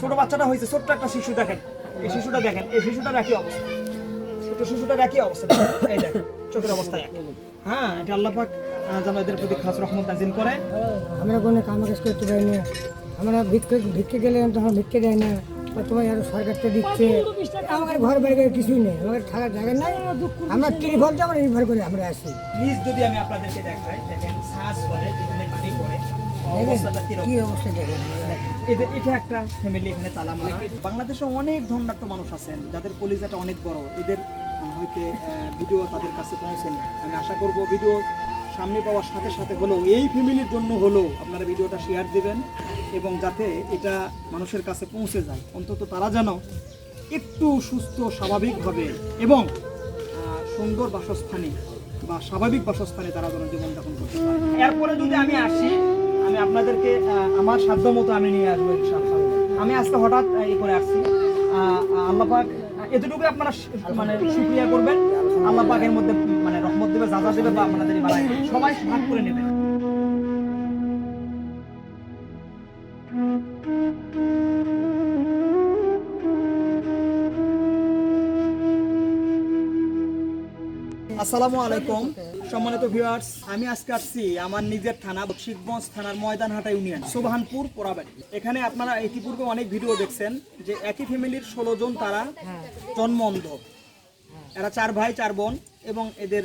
ছোট বাচ্চাটা হয়েছে ছোট্ট একটা শিশু দেখেন। এই শিশুটা দেখেন এই শিশুটার একই অবস্থা। ছোট শিশুটার একই অবস্থা এই দেখেন চোখের অবস্থা এক। হ্যাঁ এটা আল্লাহ পাক যেন এদের প্রতি খাস রহমত নাজিল করে। আমরা কোনো কাম কাজ করতে পারি না। আমরা ভিক্ষে ভিক্ষে গেলে তখন ভিক্ষে দেয় না। তোমার আরও সরকারটা দিচ্ছে। আমাদের ঘর বাড়ি করে কিছুই নেই। আমাদের থাকার জায়গা নাই। আমরা ত্রিফলটা আমরা নির্ভর করে আমরা আসি প্লিজ যদি আমি আপনাদেরকে দেখাই দেখেন শ্বাস করে এটা একটা ফ্যামিলি বাংলাদেশে অনেক ধন্যাট্য মানুষ আছেন, যাদের কলিজাটা অনেক বড়। এদের হয়তো ভিডিও তাদের কাছে পৌঁছেনি। আমি আশা করব ভিডিও সামনে পাওয়ার সাথে সাথে হলেও এই ফ্যামিলির জন্য হলেও আপনারা ভিডিওটা শেয়ার দিবেন এবং যাতে এটা মানুষের কাছে পৌঁছে যায়। অন্তত তারা যেন একটু সুস্থ, স্বাভাবিকভাবে এবং সুন্দর বাসস্থানে বা স্বাভাবিক বাসস্থানে তারা যেন জীবনযাপন করতে পারে। এরপরে যদি আমি আসি আমি আপনাদেরকে আহ, আমার সাধ্য মতো আমি নিয়ে আসব আমি আজকে হঠাৎ এই করে আসছি। আহ, আল্লাহ পাক আহ, এতটুকু আপনারা মানে সুক্রিয়া করবেন। আল্লাহ পাকের মধ্যে মানে রহমত দেবে যা দেবে বা আপনাদের সবাই ভাগ করে নেবেন। আসসালামু আলাইকুম। সম্মানিত ভিউয়ার্স, আমি আজকে আসছি আমার নিজের থানা বক্সিরগঞ্জ থানার ময়দানহাটা ইউনিয়ন, সোবাহানপুর পোড়াবাড়ি। এখানে আপনারা ইতিপূর্বে অনেক ভিডিও দেখছেন যে একই ফ্যামিলির ষোলো জন তারা জন্ম অন্ধ এরা চার ভাই, চার বোন এবং এদের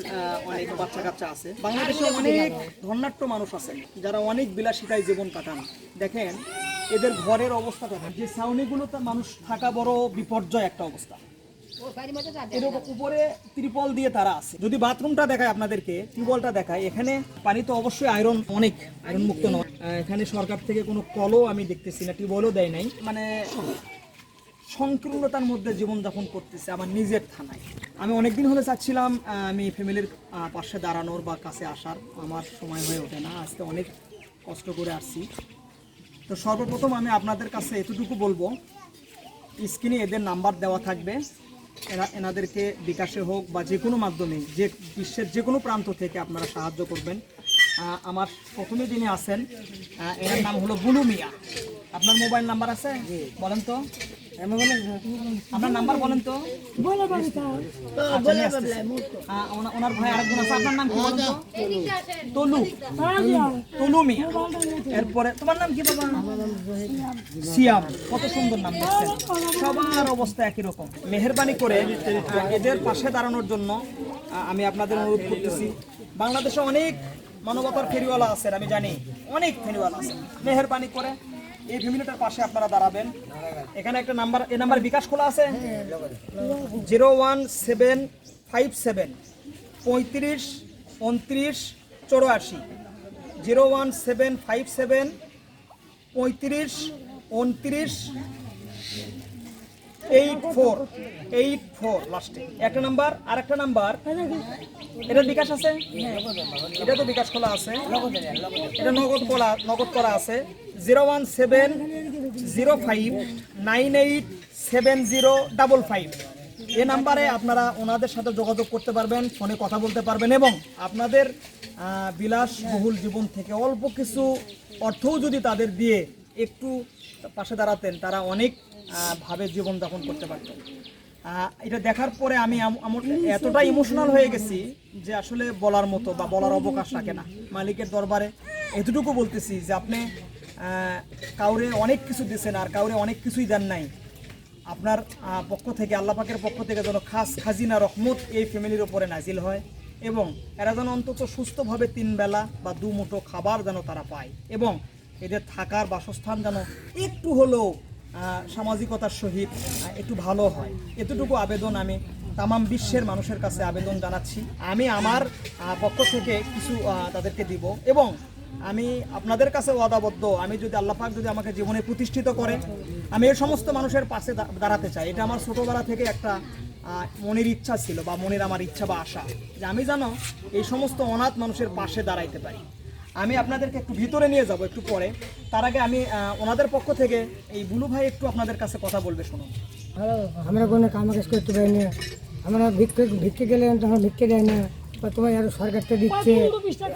অনেক বাচ্চা কাচ্চা আছে। বাংলাদেশে অনেক ধন্যাট্য মানুষ আছেন, যারা অনেক বিলাসিতায় জীবন কাটান। দেখেন, এদের ঘরের অবস্থাটা। যে ছাউনিগুলোতে মানুষ থাকা বড় বিপর্যয় একটা অবস্থা। এরকম উপরে ত্রিপল দিয়ে তারা আছে। যদি বাথরুমটা দেখায় আপনাদেরকে টিউবওয়েলটা দেখায়, এখানে পানি তো অবশ্যই আয়রন অনেক আয়রন মুক্ত নয়। এখানে সরকার থেকে কোনো কলও আমি দেখতেছি না, টিউবওয়েলও দেয় নাই। মানে সংকীর্ণতার মধ্যে জীবনযাপন করতেছে আমার নিজের থানায়। আমি অনেকদিন হলে চাচ্ছিলাম আমি ফ্যামিলির পাশে দাঁড়ানোর বা কাছে আসার। আমার সময় হয়ে ওঠে না, আজকে অনেক কষ্ট করে আসছি। তো সর্বপ্রথম আমি আপনাদের কাছে এতটুকু বলব, স্ক্রিনে এদের নাম্বার দেওয়া থাকবে। এরা এনাদেরকে বিকাশে হোক বা যে কোনো মাধ্যমে যে বিশ্বের যে কোনো প্রান্ত থেকে আপনারা সাহায্য করবেন। আহ, আমার প্রথমে যিনি আছেন এনার নাম হলো বুলু মিয়া। আপনার মোবাইল নাম্বার আছে? বলেন তো। আপনার নাম্বার বলেন তো। আচ্ছা, ওনা- ওনার ভাই আরেকজন আছে। আপনার নাম কি বলেন তো? তলু তলু মিয়া। এরপরে তোমার নাম কি বাবা? সিয়াম। কত সুন্দর নাম দেখছেন। সবার অবস্থা একই রকম। মেহরবানি করে এদের পাশে দাঁড়ানোর জন্য আমি আপনাদের অনুরোধ করতেছি। বাংলাদেশে অনেক মানবতার ফেরিওয়ালা আছে আমি জানি। অনেক ফেরিওয়ালা আছে মেহরবানি করে এই ভিমিনেটার পাশে আপনারা দাঁড়াবেন। এখানে একটা নাম্বার, এই নাম্বার বিকাশ খোলা আছে? Zero one seven five seven পঁয়ত্রিশ উনত্রিশ চৌরাশি। Zero one seven five seven পঁয়ত্রিশ উনত্রিশ এইট ফোর এইট ফোর লাস্টে একটা নাম্বার আর একটা নাম্বার। এটা বিকাশ আছে? এটা তো বিকাশ আছে। নগদ করা আছে। Zero one seven zero five nine eight seven zero double five এ নাম্বারে আপনারা ওনাদের সাথে যোগাযোগ করতে পারবেন, ফোনে কথা বলতে পারবেন এবং আপনাদের বিলাসবহুল জীবন থেকে অল্প কিছু অর্থও যদি তাদের দিয়ে একটু পাশে দাঁড়াতেন, তারা অনেক ভাবে জীবনযাপন করতে পারতেন এটা দেখার পরে আমি এতটা ইমোশনাল হয়ে গেছি যে আসলে বলার মতো বা বলার অবকাশ রাখে না। মালিকের দরবারে এতটুকু বলতেছি যে আপনি কাউরে অনেক কিছু দিয়েছেন আর কাউরে অনেক কিছুই দেন নাই। আপনার পক্ষ থেকে, আল্লাহ পাকের পক্ষ থেকে যেন খাস খাজিনা, রহমত এই ফ্যামিলির ওপরে নাজিল হয় এবং এরা যেন অন্তত সুস্থভাবে তিন বেলা বা দু মুঠো খাবার যেন তারা পায় এবং এদের থাকার বাসস্থান যেন একটু হলেও সামাজিকতার সহিত একটু ভালো হয়। এতটুকু আবেদন আমি তামাম বিশ্বের মানুষের কাছে আবেদন জানাচ্ছি। আমি আমার পক্ষ থেকে কিছু তাদেরকে দিব এবং আমি আপনাদের কাছে ওয়াদাবদ্ধ। আমি যদি আল্লাহ পাক যদি আমাকে জীবনে প্রতিষ্ঠিত করে আমি এই সমস্ত মানুষের পাশে দাঁড়াতে চাই। এটা আমার ছোটোবেলা থেকে একটা মনের ইচ্ছা ছিল বা মনের আমার ইচ্ছা বা আশা যে আমি জানো এই সমস্ত অনাথ মানুষের পাশে দাঁড়াইতে পারি। আমি আপনাদেরকে একটু ভিতরে নিয়ে যাব একটু পরে। তার আগে আমি ওনাদের পক্ষ থেকে এই বুলু ভাই একটু আপনাদের কাছে কথা বলবে, শুনুন। হ্যালো, আমরা কোনো কাজ করতে পারি না। আমরা ভিক্ষে ভিক্ষে গেলে তখন ভিক্ষে দেয় না। বা তোমার আরও সরকারটা দিচ্ছে।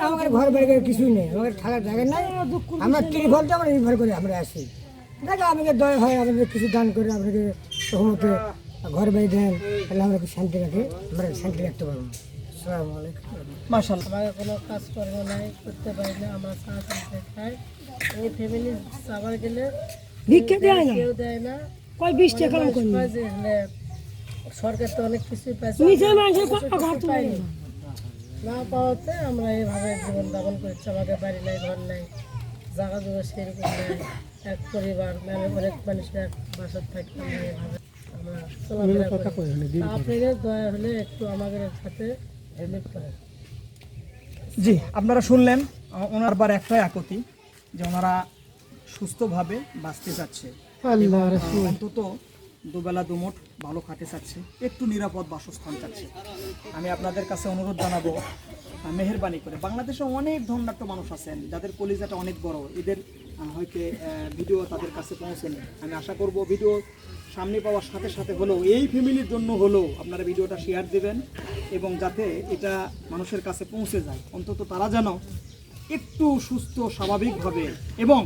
আমাদের ঘর বাড়ি করে কিছুই নেই। আমাদের থাকার জায়গা নাই। আমরা ত্রিফলটা আমরা নির্ভর করে আমরা আসি। দেখো আমাকে দয়া হয় আমাদের কিছু দান করে আপনাকে সহমতে ঘর বাড়ি দেন। তাহলে আমরা শান্তি রাখি? আমরা শান্তি রাখতে পারব আসসালামু আলাইকুম। কোনো কাজকর্ম নাই করতে পারি না আমরা চা কিনতে খাই। এই ফ্যামিলি আবার গেলে ভিক্ষা দেয় না? কেউ দেয় না। কয় বিশ টাকা মানুষ কয় যে হলে সরকার তো অনেক কিছুই পাইছে নিজের আমরা মানুষের ঘর তো না। পাওয়াতে আমরা এইভাবে জীবন যাপন করছি আমাকে বাড়ি নাই ঘর নাই জায়গা জমি সেরকম নাই। এক পরিবার মানে অনেক মানুষের এক বাসার থাকি আমরা চলাফেরা করি। আপনাদের দয়া হলে একটু আমাদের সাথে জি আপনারা শুনলেন ওনার বার একটাই একতি যে ওনারা সুস্থভাবে বাঁচতে চাচ্ছে। অন্তত দুবেলা দুমুঠ ভালো খাতে চাচ্ছে একটু নিরাপদ বাসস্থান চাচ্ছে। আমি আপনাদের কাছে অনুরোধ জানাব মেহেরবানি করে। বাংলাদেশে অনেক ধন্যাট্য মানুষ আছেন যাদের কলিজাটা অনেক বড়। এদের হয়তো ভিডিও তাদের কাছে পৌঁছেনি। আমি আশা করব ভিডিও সামনে পাওয়ার সাথে সাথে হলেও এই ফ্যামিলির জন্য হলেও আপনারা ভিডিওটা শেয়ার দেবেন এবং যাতে এটা মানুষের কাছে পৌঁছে যায়। অন্তত তারা যেন একটু সুস্থ, স্বাভাবিকভাবে এবং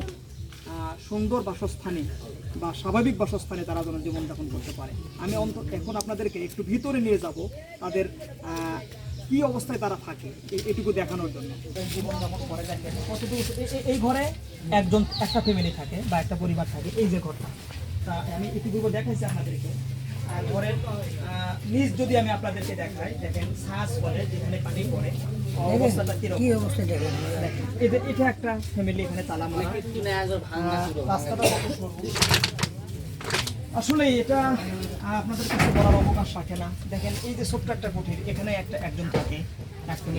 সুন্দর বাসস্থানে বা স্বাভাবিক বাসস্থানে তারা যেন জীবনযাপন করতে পারে। আমি অন্তত এখন আপনাদেরকে একটু ভিতরে নিয়ে যাব, তাদের কি অবস্থায় তারা থাকে এটুকু দেখানোর জন্য। এই ঘরে একজন, একটা ফ্যামিলি থাকে বা একটা পরিবার থাকে, এই যে ঘরটা। তা আমি এটুকু দেখাইছি আপনাদেরকে। আর ঘরের নিচ যদি আমি আপনাদেরকে দেখাই দেখেন শ্বাস বলে যেখানে পানি পড়ে অবস্থাটা কীরকম? অবস্থা দেখেন? দেখেন, এদের এটা একটা ফ্যামিলি এখানে তালামারা রাস্তাটা কত সরু? আসলে এটা আপনাদের কাছে বলার অবকাশ রাখে না। দেখেন এই যে ছোট্ট একটা কুঠির এখানে একটা একজন থাকে একটু,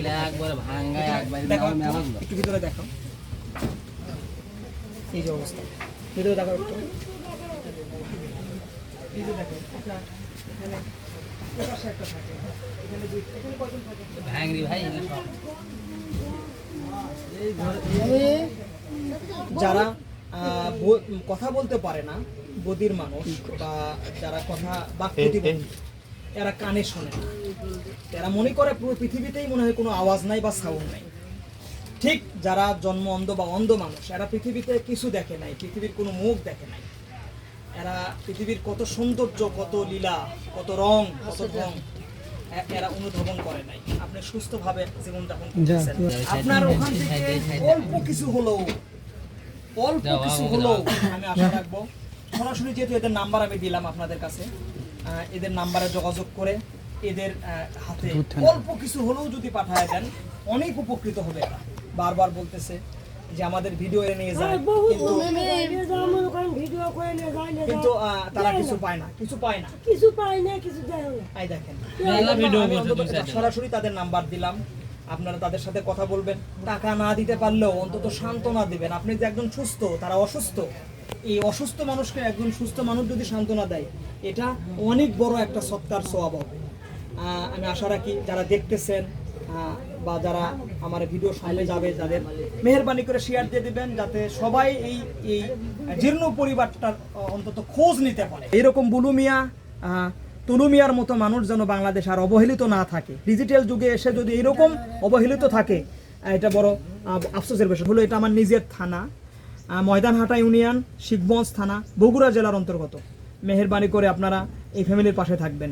একটু ভিতরে দেখো এই যে অবস্থা। ভিতরে দেখো একটু। এই যে দেখো এটা এখানে এপাশে একটা থাকে। এখানে দুই এখানে কয়জন থাকে? যারা কথা বলতে পারে না বদির মানুষ বা যারা কথা বাক প্রতিবন্ধী এরা কানে শোনে না। এরা মনে করে পুরো পৃথিবীতেই মনে হয় কোনো আওয়াজ নাই বা সাউন্ড নাই। ঠিক যারা জন্ম অন্ধ বা অন্ধ মানুষ এরা পৃথিবীতে কিছু দেখে নাই পৃথিবীর কোনো মুখ দেখে নাই। এরা পৃথিবীর কত সৌন্দর্য কত লীলা কত রং কত ঢং এ- এরা অনুধাবন করে নাই। আপনি সুস্থভাবে জীবনযাপন করতেছেন। আপনার ওখান থেকে অল্প কিছু হলেও অল্প কিছু হলেও আমি আশা রাখব। সরাসরি যেহেতু এদের নাম্বার আমি দিলাম আপনাদের কাছে আহ, এদের নাম্বারে যোগাযোগ করে এদের হাতে অল্প কিছু হলেও যদি পাঠায় দেন অনেক উপকৃত হবে এরা। বারবার বলতেছে যে আমাদের ভিডিও এনে নিয়ে যায় কিন্তু কিন্তু তারা কিছু পায় না কিছু পায় না। কিছু পাই না কিছু দেয় না। এই দেখেন। সরাসরি তাদের নাম্বার দিলাম। আপনারা তাদের সাথে কথা বলবেন। টাকা না দিতে পারলেও অন্তত সান্ত্বনা দিবেন। আপনি যে একজন সুস্থ তারা অসুস্থ। এই অসুস্থ মানুষকে একজন সুস্থ মানুষ যদি সান্ত্বনা দেয় এটা অনেক বড় একটা সত্তার সোয়াব হবে। আহ, আমি আশা রাখি যারা দেখতেছেন আহ, বা যারা আমার ভিডিও সামনে যাবে, যাদের মেহরবানি করে শেয়ার দিয়ে দিবেন, যাতে সবাই এই এই জীর্ণ পরিবারটার অন্তত খোঁজ নিতে পারে। এরকম বুলুমিয়া তুলুমিয়ার মতো মানুষ যেন বাংলাদেশ আর অবহেলিত না থাকে। ডিজিটাল যুগে এসে যদি এরকম অবহেলিত থাকে এটা বড় আফসোসের বিষয়। হলো এটা আমার নিজের থানা ময়দানহাটা ইউনিয়ন শিখগঞ্জ থানা, বগুড়া জেলার অন্তর্গত। মেহেরবানি করে আপনারা এই ফ্যামিলির পাশে থাকবেন।